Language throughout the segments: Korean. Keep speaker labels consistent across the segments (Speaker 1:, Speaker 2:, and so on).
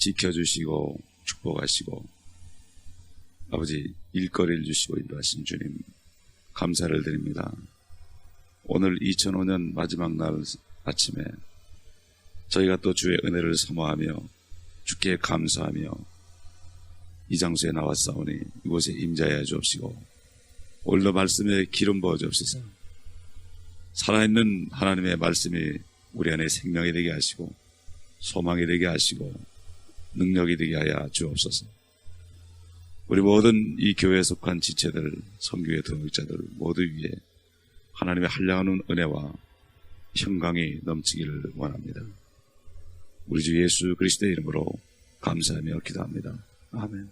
Speaker 1: 지켜주시고 축복하시고 아버지 일거리를 주시고 인도하신 주님 감사를 드립니다. 오늘 2005년 마지막 날 아침에 저희가 또 주의 은혜를 사모하며 주께 감사하며 이 장소에 나왔사오니 이곳에 임자해 주옵시고 오늘도 말씀에 기름 부어 주옵소서 살아있는 하나님의 말씀이 우리 안에 생명이 되게 하시고 소망이 되게 하시고 능력이 되게 하여 주옵소서 우리 모든 이 교회에 속한 지체들 성교의 동역자들 모두 위에 하나님의 한량하는 은혜와 평강이 넘치기를 원합니다. 우리 주 예수 그리스도의 이름으로 감사하며 기도합니다. 아멘.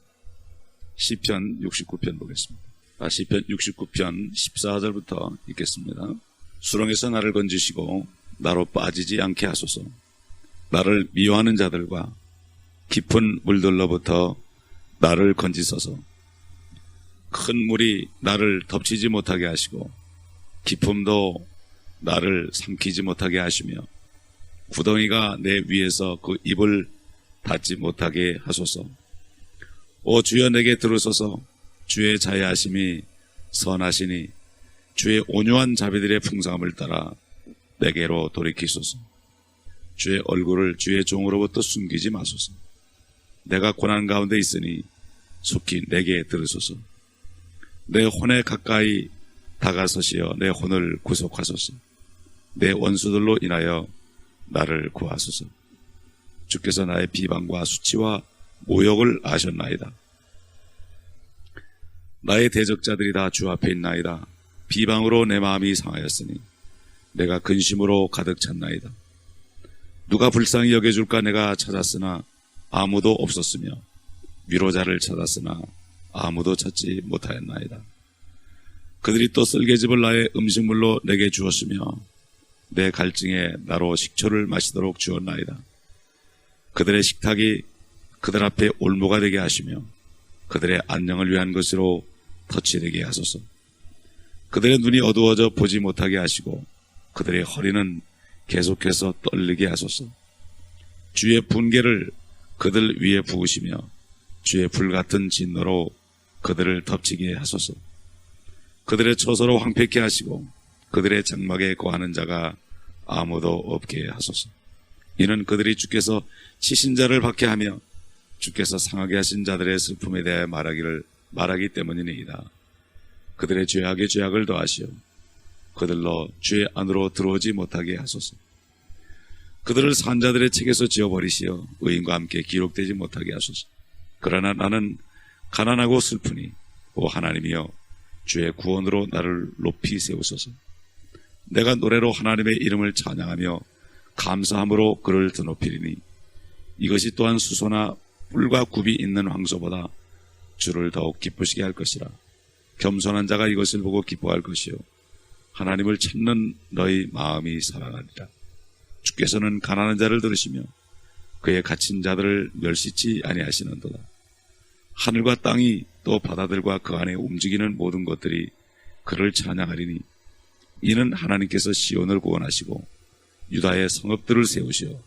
Speaker 1: 시편 69편 보겠습니다. 아, 시편 69편 14절부터 읽겠습니다. 수렁에서 나를 건지시고 나로 빠지지 않게 하소서. 나를 미워하는 자들과 깊은 물들로부터 나를 건지소서. 큰 물이 나를 덮치지 못하게 하시고 기품도 나를 삼키지 못하게 하시며 구덩이가 내 위에서 그 입을 닫지 못하게 하소서. 오 주여 내게 들으소서 주의 자애하심이 선하시니 주의 온유한 자비들의 풍성함을 따라 내게로 돌이키소서. 주의 얼굴을 주의 종으로부터 숨기지 마소서. 내가 고난 가운데 있으니 속히 내게 들으소서. 내 혼에 가까이 다가서시어 내 혼을 구속하소서. 내 원수들로 인하여 나를 구하소서. 주께서 나의 비방과 수치와 모욕을 아셨나이다. 나의 대적자들이 다 주 앞에 있나이다. 비방으로 내 마음이 상하였으니 내가 근심으로 가득 찼나이다. 누가 불쌍히 여겨줄까 내가 찾았으나 아무도 없었으며 위로자를 찾았으나 아무도 찾지 못하였나이다. 그들이 또 쓸개집을 나의 음식물로 내게 주었으며 내 갈증에 나로 식초를 마시도록 주었나이다. 그들의 식탁이 그들 앞에 올무가 되게 하시며 그들의 안녕을 위한 것으로 터치되게 하소서. 그들의 눈이 어두워져 보지 못하게 하시고 그들의 허리는 계속해서 떨리게 하소서. 주의 분계를 그들 위에 부으시며 주의 불 같은 진노로 그들을 덮치게 하소서. 그들의 처소로 황폐케 하시고 그들의 장막에 거하는 자가 아무도 없게 하소서. 이는 그들이 주께서 치신 자를 받게 하며 주께서 상하게 하신 자들의 슬픔에 대해 말하기를 말하기 때문이니이다. 그들의 죄악에 죄악을 더하시어 그들로 주의 안으로 들어오지 못하게 하소서. 그들을 산자들의 책에서 지어버리시어 의인과 함께 기록되지 못하게 하소서. 그러나 나는 가난하고 슬프니 오 하나님이여 주의 구원으로 나를 높이 세우소서. 내가 노래로 하나님의 이름을 찬양하며 감사함으로 그를 드높이리니 이것이 또한 수소나 뿔과 굽이 있는 황소보다 주를 더욱 기쁘시게 할 것이라. 겸손한 자가 이것을 보고 기뻐할 것이요. 하나님을 찾는 너희 마음이 살아나리라. 주께서는 가난한 자를 들으시며 그의 갇힌 자들을 멸시치 아니하시는도다. 하늘과 땅이 또 바다들과 그 안에 움직이는 모든 것들이 그를 찬양하리니 이는 하나님께서 시온을 구원하시고 유다의 성읍들을 세우시어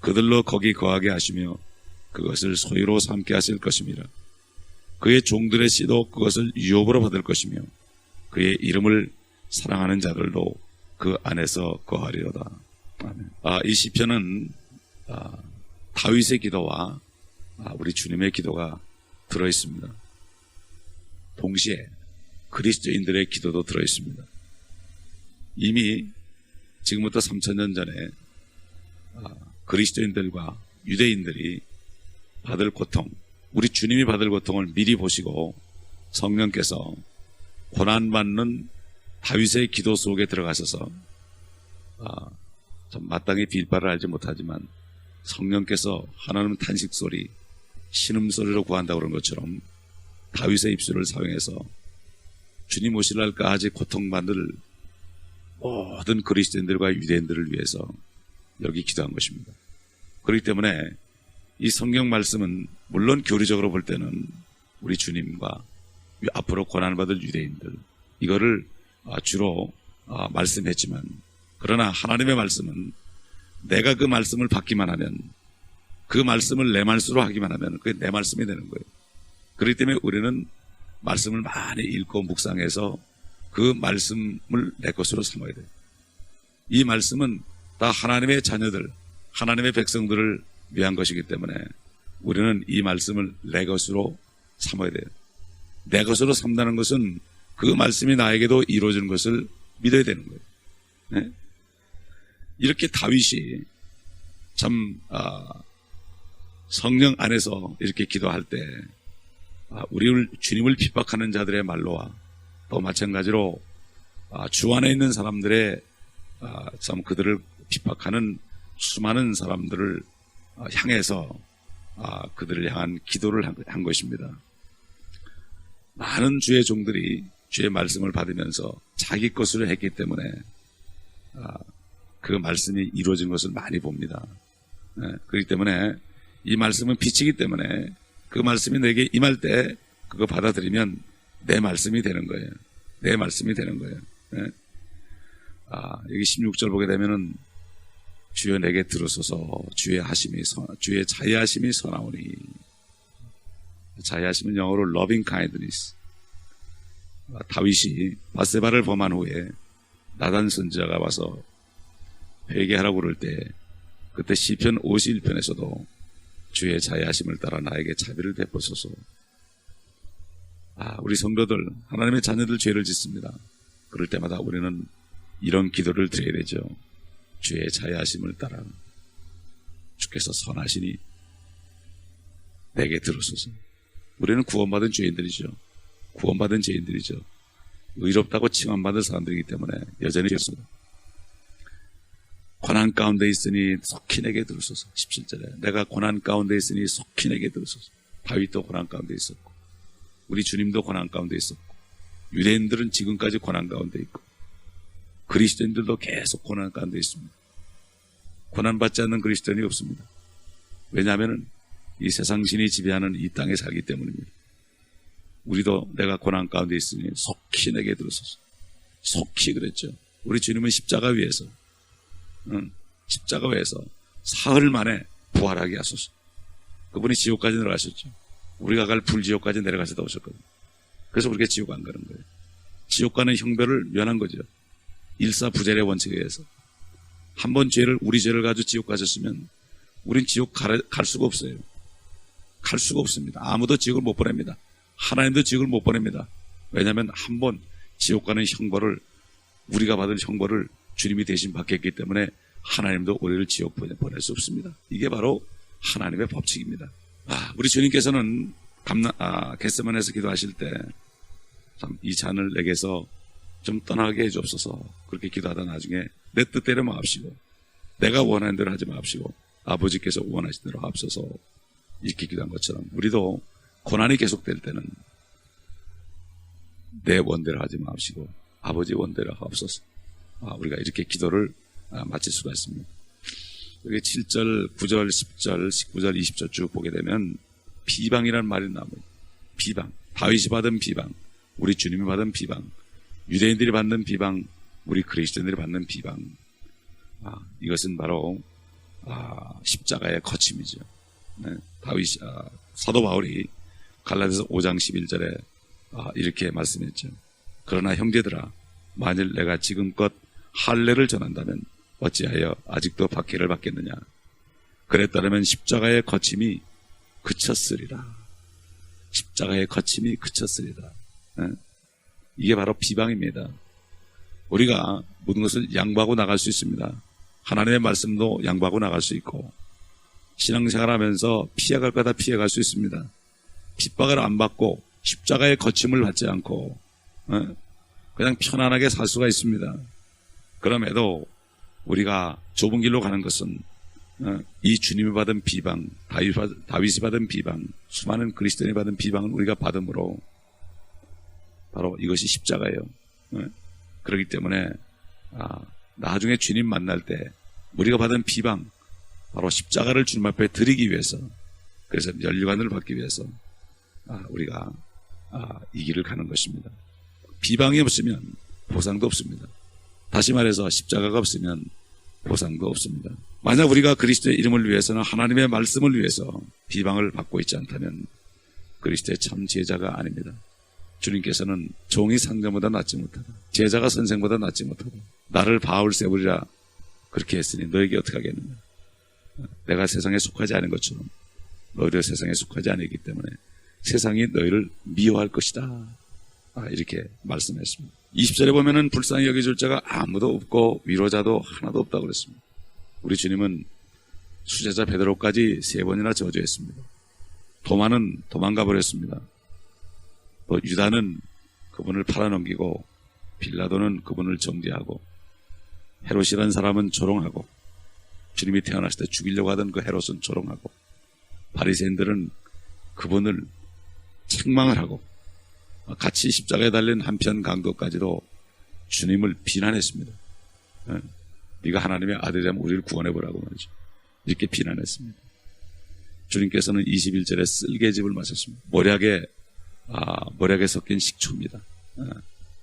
Speaker 1: 그들로 거기 거하게 하시며 그것을 소유로 삼게 하실 것입니다. 그의 종들의 씨도 그것을 유업으로 받을 것이며 그의 이름을 사랑하는 자들도 그 안에서 거하리로다. 아, 이 시편은 아, 다윗의 기도와 아, 우리 주님의 기도가 들어 있습니다. 동시에 그리스도인들의 기도도 들어 있습니다. 이미 지금부터 3천년 전에 아, 그리스도인들과 유대인들이 받을 고통, 우리 주님이 받을 고통을 미리 보시고 성령께서 고난받는 다윗의 기도 속에 들어가셔서 아, 좀 마땅히 빌바를 알지 못하지만 성령께서 하나님 탄식 소리, 신음 소리로 구한다고 그런 것처럼 다윗의 입술을 사용해서 주님 오실 날까지 고통받을 모든 그리스도인들과 유대인들을 위해서 여기 기도한 것입니다. 그렇기 때문에 이 성경 말씀은 물론 교리적으로 볼 때는 우리 주님과 앞으로 고난을 받을 유대인들 이거를 아, 주로 아, 말씀했지만 그러나 하나님의 말씀은 내가 그 말씀을 받기만 하면 그 말씀을 내 말씀으로 하기만 하면 그게 내 말씀이 되는 거예요. 그렇기 때문에 우리는 말씀을 많이 읽고 묵상해서 그 말씀을 내 것으로 삼아야 돼요. 이 말씀은 다 하나님의 자녀들, 하나님의 백성들을 위한 것이기 때문에 우리는 이 말씀을 내 것으로 삼아야 돼요. 내 것으로 삼다는 것은 그 말씀이 나에게도 이루어지는 것을 믿어야 되는 거예요. 네? 이렇게 다윗이 참 아, 성령 안에서 이렇게 기도할 때 아, 우리를 주님을 핍박하는 자들의 말로와 또 마찬가지로 아, 주 안에 있는 사람들의 아, 참 그들을 핍박하는 수많은 사람들을 아, 향해서 아, 그들을 향한 기도를 한, 한 것입니다. 많은 주의 종들이 주의 말씀을 받으면서 자기 것으로 했기 때문에 아, 그 말씀이 이루어진 것을 많이 봅니다. 예, 그렇기 때문에 이 말씀은 빛이기 때문에 그 말씀이 내게 임할 때 그거 받아들이면 내 말씀이 되는 거예요. 내 말씀이 되는 거예요. 예. 아, 여기 16절 보게 되면은 주여 내게 들으소서 주의 하심이 선, 주의 자애하심이 선하오니 자애하심은 영어로 loving kindness 아, 다윗이 바세바를 범한 후에 나단 선지자가 와서 회개하라고 그럴 때 그때 시편 51편에서도 주의 자애하심을 따라 나에게 자비를 베푸소서. 아, 우리 성도들 하나님의 자녀들 죄를 짓습니다. 그럴 때마다 우리는 이런 기도를 드려야 되죠. 주의 자애하심을 따라 주께서 선하시니 내게 들으소서. 우리는 구원받은 죄인들이죠. 구원받은 죄인들이죠. 의롭다고 칭함받은 사람들이기 때문에 여전히 죄습니다 고난 가운데 있으니 속히 내게 들으소서. 17절에 내가 고난 가운데 있으니 속히 내게 들으소서. 다윗도 고난 가운데 있었고 우리 주님도 고난 가운데 있었고 유대인들은 지금까지 고난 가운데 있고 그리스도인들도 계속 고난 가운데 있습니다. 고난받지 않는 그리스도인이 없습니다. 왜냐하면 이 세상 신이 지배하는 이 땅에 살기 때문입니다. 우리도 내가 고난 가운데 있으니 속히 내게 들으소서. 속히 그랬죠. 우리 주님은 십자가 위에서, 응, 십자가 위에서 사흘 만에 부활하게 하소서. 그분이 지옥까지 내려가셨죠. 우리가 갈 불지옥까지 내려가시다 오셨거든요. 그래서 우리가 지옥 안 가는 거예요. 지옥 가는 형별을 면한 거죠. 일사부재의 원칙에 의해서. 한 번 죄를, 우리 죄를 가지고 지옥 가셨으면 우린 지옥 갈, 갈 수가 없어요. 갈 수가 없습니다. 아무도 지옥을 못 보냅니다. 하나님도 지옥을 못 보냅니다. 왜냐하면 한 번 지옥 가는 형벌을 우리가 받을 형벌을 주님이 대신 받겠기 때문에 하나님도 우리를 지옥 보낼 수 없습니다. 이게 바로 하나님의 법칙입니다. 아, 우리 주님께서는 감나, 아, 겟세만에서 기도하실 때 참 이 잔을 내게서 좀 떠나게 해주옵소서 그렇게 기도하다 나중에 내 뜻대로 마옵시고 내가 원하는 대로 하지 마옵시고 아버지께서 원하신 대로 하옵소서 이렇게 기도한 것처럼 우리도 고난이 계속될 때는 내 원대로 하지 마시고 아버지 원대로 하옵소서. 아, 우리가 이렇게 기도를 아, 마칠 수가 있습니다. 여기 7절, 9절, 10절, 19절, 20절 쭉 보게 되면 비방이라는 말이 나옵니다. 비방. 다윗이 받은 비방. 우리 주님이 받은 비방. 유대인들이 받는 비방. 우리 그리스도인들이 받는 비방. 아, 이것은 바로 아, 십자가의 거침이죠. 네, 다윗, 아, 사도 바울이 갈라디아서 5장 11절에 아, 이렇게 말씀했죠. 그러나 형제들아 만일 내가 지금껏 할례를 전한다면 어찌하여 아직도 박해를 받겠느냐 그랬다면 십자가의 거침이 그쳤으리라 십자가의 거침이 그쳤으리라 네? 이게 바로 비방입니다 우리가 모든 것을 양보하고 나갈 수 있습니다 하나님의 말씀도 양보하고 나갈 수 있고 신앙생활 하면서 피해갈 거다 피해갈 수 있습니다 핍박을 안 받고 십자가의 거침을 받지 않고 어? 그냥 편안하게 살 수가 있습니다. 그럼에도 우리가 좁은 길로 가는 것은 어? 이 주님이 받은 비방, 다윗이 받은 비방, 수많은 그리스도인이 받은 비방을 우리가 받음으로 바로 이것이 십자가예요. 어? 그렇기 때문에 아, 나중에 주님 만날 때 우리가 받은 비방, 바로 십자가를 주님 앞에 드리기 위해서 그래서 연류관을 받기 위해서 아, 우리가 아, 이 길을 가는 것입니다. 비방이 없으면 보상도 없습니다. 다시 말해서 십자가가 없으면 보상도 없습니다. 만약 우리가 그리스도의 이름을 위해서는 하나님의 말씀을 위해서 비방을 받고 있지 않다면 그리스도의 참 제자가 아닙니다. 주님께서는 종이 상자보다 낫지 못하다. 제자가 선생보다 낫지 못하다. 나를 바울 세우리라 그렇게 했으니 너에게 어떻게 하겠느냐. 내가 세상에 속하지 않은 것처럼 너희도 세상에 속하지 않기 때문에 세상이 너희를 미워할 것이다. 아, 이렇게 말씀했습니다. 20절에 보면은 불쌍히 여겨줄 자가 아무도 없고 위로자도 하나도 없다고 그랬습니다. 우리 주님은 수제자 베드로까지 세 번이나 저주했습니다. 도마는 도망가 버렸습니다. 또 유다는 그분을 팔아넘기고 빌라도는 그분을 정죄하고 헤롯이라는 사람은 조롱하고 주님이 태어났을 때 죽이려고 하던 그 헤롯은 조롱하고 바리새인들은 그분을 책망을 하고 같이 십자가에 달린 한편 강도까지도 주님을 비난했습니다. 예. 네가 하나님의 아들이라면 우리를 구원해 보라고 말이죠. 이렇게 비난했습니다. 주님께서는 21절에 쓸개즙을 마셨습니다. 모략에 아, 모략에 섞인 식초입니다. 예.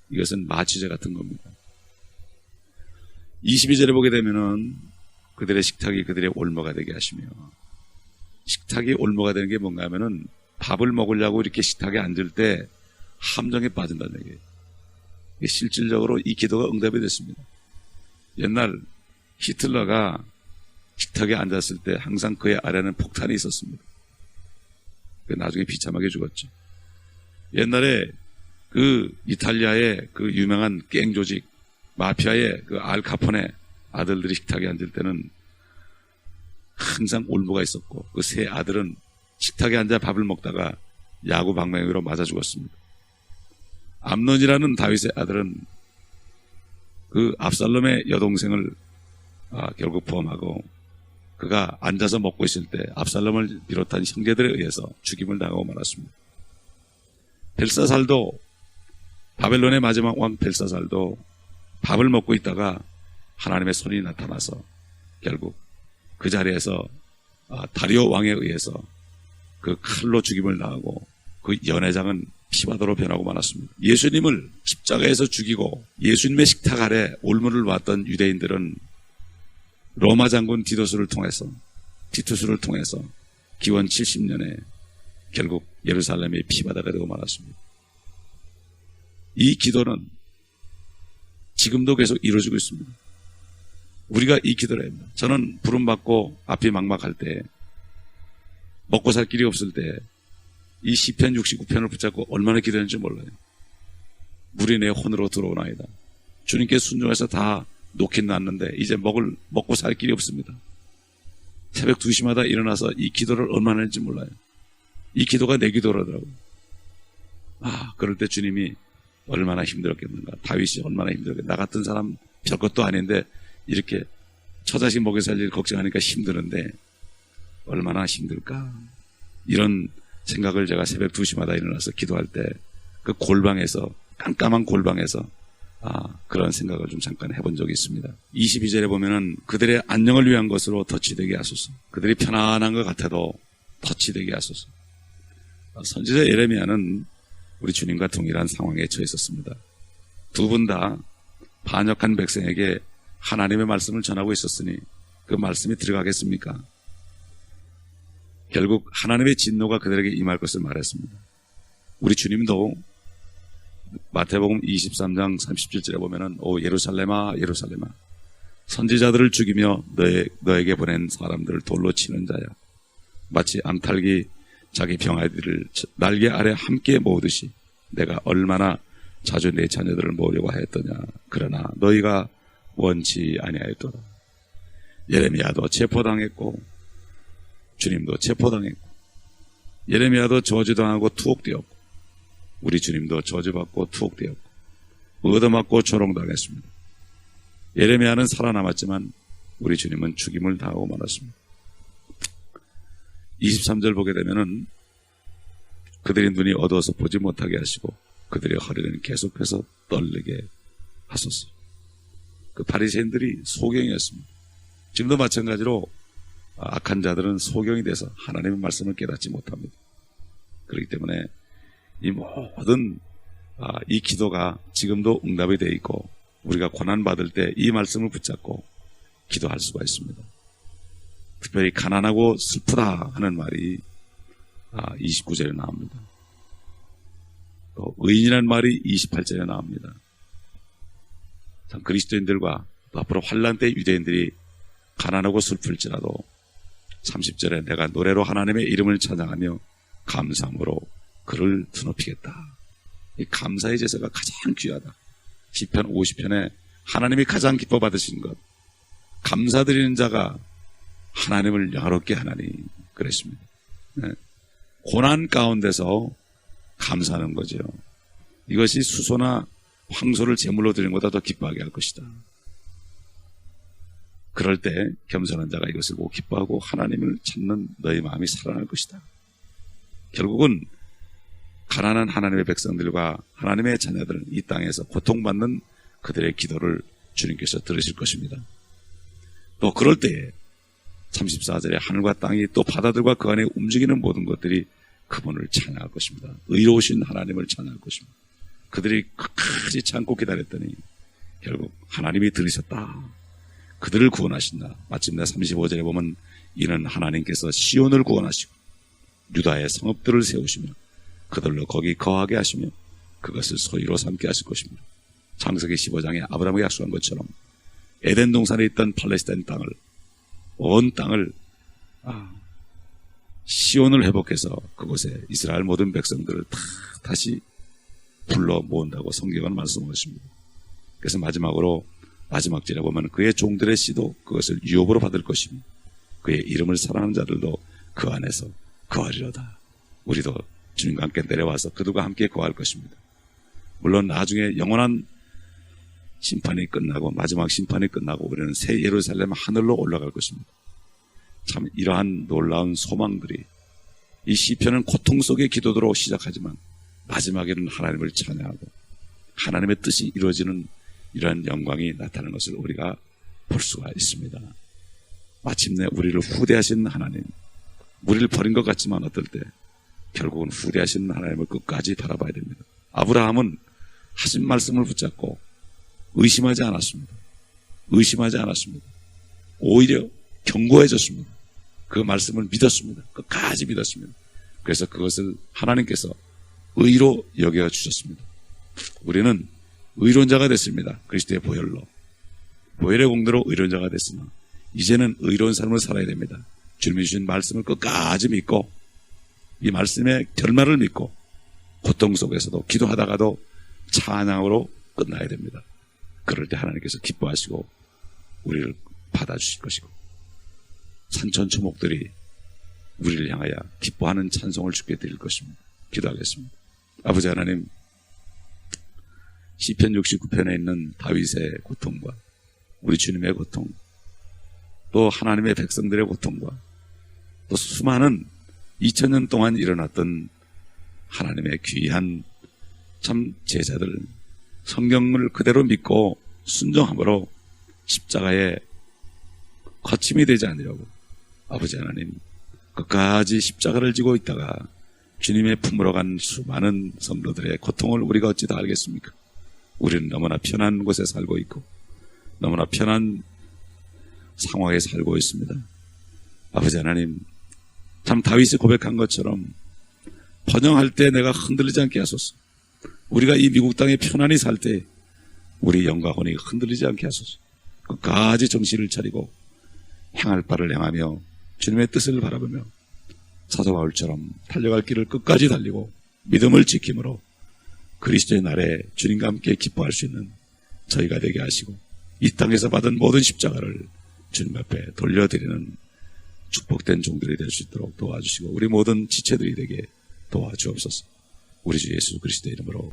Speaker 1: 이것은 마취제 같은 겁니다. 22절에 보게 되면은 그들의 식탁이 그들의 올모가 되게 하시며 식탁이 올모가 되는 게 뭔가 하면은 밥을 먹으려고 이렇게 식탁에 앉을 때 함정에 빠진다는 얘기예요. 실질적으로 이 기도가 응답이 됐습니다. 옛날 히틀러가 식탁에 앉았을 때 항상 그의 아래는 폭탄이 있었습니다. 나중에 비참하게 죽었죠. 옛날에 그 이탈리아의 그 유명한 갱 조직 마피아의 그 알카포네 아들들이 식탁에 앉을 때는 항상 올무가 있었고 그 세 아들은 식탁에 앉아 밥을 먹다가 야구 방망이로 맞아 죽었습니다. 암론이라는 다윗의 아들은 그 압살롬의 여동생을 아, 결국 포함하고 그가 앉아서 먹고 있을 때 압살롬을 비롯한 형제들에 의해서 죽임을 당하고 말았습니다. 벨사살도 바벨론의 마지막 왕 벨사살도 밥을 먹고 있다가 하나님의 손이 나타나서 결국 그 자리에서 아, 다리오 왕에 의해서 그 칼로 죽임을 당하고 그 연회장은 피바다로 변하고 말았습니다. 예수님을 십자가에서 죽이고 예수님의 식탁 아래 올무를 왔던 유대인들은 로마 장군 디도스를 통해서 티투스를 통해서 기원 70년에 결국 예루살렘의 피바다가 되고 말았습니다. 이 기도는 지금도 계속 이루어지고 있습니다. 우리가 이 기도를 합니다. 저는 부름받고 앞이 막막할 때 먹고 살 길이 없을 때 이 시편 69편을 붙잡고 얼마나 기도했는지 몰라요. 물이 내 혼으로 들어오나이다. 주님께 순종해서 다 놓긴 놨는데 이제 먹을 먹고 살 길이 없습니다. 새벽 2시마다 일어나서 이 기도를 얼마나 했는지 몰라요. 이 기도가 내 기도라더라고요. 아, 그럴 때 주님이 얼마나 힘들었겠는가. 다윗이 얼마나 힘들었겠나. 나 같은 사람 별것도 아닌데 이렇게 처자식 먹여 살릴 걱정하니까 힘드는데 얼마나 힘들까. 이런 생각을 제가 새벽 2시마다 일어나서 기도할 때 그 골방에서 깜깜한 골방에서 아, 그런 생각을 좀 잠깐 해본 적이 있습니다. 22절에 보면은 그들의 안녕을 위한 것으로 덧치되게 하소서. 그들이 편안한 것 같아도 덧치되게 하소서. 선지자 예레미야는 우리 주님과 동일한 상황에 처해 있었습니다. 두 분 다 반역한 백성에게 하나님의 말씀을 전하고 있었으니 그 말씀이 들어가겠습니까? 결국 하나님의 진노가 그들에게 임할 것을 말했습니다. 우리 주님도 마태복음 23장 37절에 보면은 오 예루살렘아 예루살렘아 선지자들을 죽이며 너에, 너에게 보낸 사람들을 돌로 치는 자야. 마치 암탉이 자기 병아이들을 날개 아래 함께 모으듯이 내가 얼마나 자주 내 자녀들을 모으려고 하였더냐. 그러나 너희가 원치 아니하였더라 예레미야도 체포당했고 주님도 체포당했고 예레미야도 저주당하고 투옥되었고 우리 주님도 저주받고 투옥되었고 얻어맞고 조롱당했습니다. 예레미야는 살아남았지만 우리 주님은 죽임을 당하고 말았습니다. 23절 보게 되면은 그들의 눈이 어두워서 보지 못하게 하시고 그들의 허리는 계속해서 떨리게 하소서. 그 바리새인들이 소경이었습니다. 지금도 마찬가지로 악한 자들은 소경이 돼서 하나님의 말씀을 깨닫지 못합니다. 그렇기 때문에 이 모든 아, 이 기도가 지금도 응답이 되어 있고 우리가 고난 받을 때 이 말씀을 붙잡고 기도할 수가 있습니다. 특별히 가난하고 슬프다 하는 말이 29절에 나옵니다. 또 의인이라는 말이 28절에 나옵니다. 참 그리스도인들과 또 앞으로 환란 때 유대인들이 가난하고 슬플지라도 30절에 내가 노래로 하나님의 이름을 찬양하며 감사함으로 그를 드높이겠다. 이 감사의 제사가 가장 귀하다. 시편 50편에 하나님이 가장 기뻐 받으신 것 감사드리는 자가 하나님을 영화롭게 하나니 그랬습니다. 네. 고난 가운데서 감사하는 거죠. 이것이 수소나 황소를 제물로 드리는 것보다 더 기뻐하게 할 것이다. 그럴 때 겸손한 자가 이것을 보고 기뻐하고 하나님을 찾는 너희 마음이 살아날 것이다. 결국은 가난한 하나님의 백성들과 하나님의 자녀들은 이 땅에서 고통받는 그들의 기도를 주님께서 들으실 것입니다. 또 그럴 때에 34절에 하늘과 땅이 또 바다들과 그 안에 움직이는 모든 것들이 그분을 찬양할 것입니다. 의로우신 하나님을 찬양할 것입니다. 그들이 끝까지 참고 기다렸더니 결국 하나님이 들으셨다. 그들을 구원하신다. 마침내 35절에 보면 이는 하나님께서 시온을 구원하시고 유다의 성읍들을 세우시며 그들로 거기 거하게 하시며 그것을 소유로 삼게 하실 것입니다. 창세기 15장에 아브라함이 약속한 것처럼 에덴 동산에 있던 팔레스타인 땅을 온 땅을 아, 시온을 회복해서 그곳에 이스라엘 모든 백성들을 다 다시 불러 모은다고 성경은 말씀하십니다. 그래서 마지막으로 마지막 절에 보면 그의 종들의 씨도 그것을 유업으로 받을 것이며 그의 이름을 사랑하는 자들도 그 안에서 거하리로다. 우리도 주님과 함께 내려와서 그들과 함께 거할 것입니다. 물론 나중에 영원한 심판이 끝나고 마지막 심판이 끝나고 우리는 새 예루살렘 하늘로 올라갈 것입니다. 참 이러한 놀라운 소망들이 이 시편은 고통 속의 기도로 시작하지만 마지막에는 하나님을 찬양하고 하나님의 뜻이 이루어지는 이러한 영광이 나타나는 것을 우리가 볼 수가 있습니다. 마침내 우리를 후대하신 하나님, 우리를 버린 것 같지만 어떨 때 결국은 후대하신 하나님을 끝까지 바라봐야 됩니다. 아브라함은 하신 말씀을 붙잡고 의심하지 않았습니다. 의심하지 않았습니다. 오히려 경고해줬습니다. 그 말씀을 믿었습니다. 끝까지 믿었습니다. 그래서 그것을 하나님께서 의로 여겨 주셨습니다. 우리는 의론자가 됐습니다. 그리스도의 보혈로. 보혈의 공로로 의론자가 됐으나 이제는 의로운 삶을 살아야 됩니다. 주님이 주신 말씀을 끝까지 믿고 이 말씀의 결말을 믿고 고통 속에서도 기도하다가도 찬양으로 끝나야 됩니다. 그럴 때 하나님께서 기뻐하시고 우리를 받아주실 것이고 산천 초목들이 우리를 향하여 기뻐하는 찬송을 주게 드릴 것입니다. 기도하겠습니다. 아버지 하나님 시편 69편에 있는 다윗의 고통과 우리 주님의 고통 또 하나님의 백성들의 고통과 또 수많은 2000년 동안 일어났던 하나님의 귀한 참 제자들 성경을 그대로 믿고 순종함으로 십자가에 거침이 되지 않으려고 아버지 하나님 끝까지 십자가를 지고 있다가 주님의 품으로 간 수많은 성도들의 고통을 우리가 어찌 다 알겠습니까? 우리는 너무나 편한 곳에 살고 있고 너무나 편한 상황에 살고 있습니다. 아버지 하나님 참 다윗이 고백한 것처럼 번영할 때 내가 흔들리지 않게 하소서. 우리가 이 미국 땅에 편안히 살 때 우리 영과 혼이 흔들리지 않게 하소서. 끝까지 정신을 차리고 향할 바를 향하며 주님의 뜻을 바라보며 사도 바울처럼 달려갈 길을 끝까지 달리고 믿음을 지킴으로 그리스도의 날에 주님과 함께 기뻐할 수 있는 저희가 되게 하시고 이 땅에서 받은 모든 십자가를 주님 앞에 돌려드리는 축복된 종들이 될 수 있도록 도와주시고 우리 모든 지체들이 되게 도와주옵소서. 우리 주 예수 그리스도의 이름으로